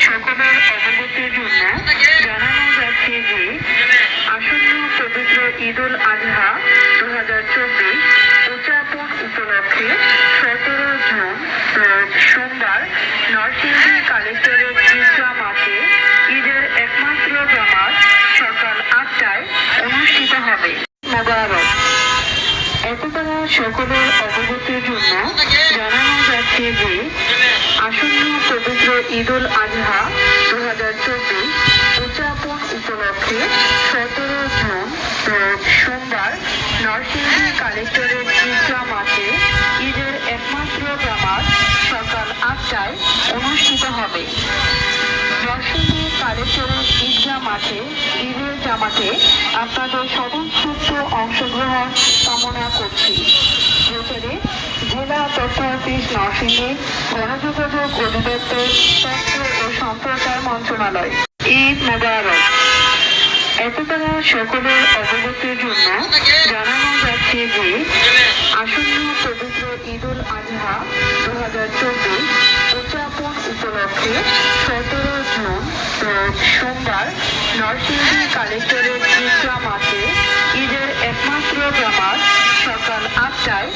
সকলের অবগতির জন্য জানানো যাচ্ছে যে আসন্ন পবিত্র ঈদ উল আজহা দু হাজার চব্বিশ উদযাপন উপলক্ষে সতেরো জুন সোমবার নরসিংদী কালেক্টরেট ঈদগাহ মাঠে ঈদের একমাত্র জামাত সকাল আটটায় অনুষ্ঠিত হবে। মোবারক। এতদ্বারা সকলের অবগতির জন্য জানানো যাচ্ছে যে আসন্ন পবিত্র ঈদ উল আজহা দু হাজার চব্বিশ উদযাপন উপলক্ষে সতেরো জুন সোমবার নরসিংদী কালেক্টরের ঈদগাহ মাঠে ঈদের একমাত্র জামাত সকাল আটটায় অনুষ্ঠিত হবে। নরসিংদী কালেক্টরেট ঈদগাহ মাঠে ঈদের জামাতে আপনাদের স্বতঃস্ফূর্ত অংশগ্রহণ কামনা করছি। জেলা তথ্য অফিস নরসিংদী গণযোগাযোগ অধিদপ্তর তথ্য ও সম্প্রচার মন্ত্রণালয় ঈদ মোবারক এতদ্বারা সকলের অবগতির জন্য জানানো যাচ্ছে যে আসন্ন পবিত্র ঈদ উল আজহা দু হাজার চব্বিশ উদযাপন উপলক্ষে সতেরো জুন সোমবার নরসিংদী কালেক্টরেট ঈদগাহ ঈদের একমাত্র জামাত সকাল আটটায়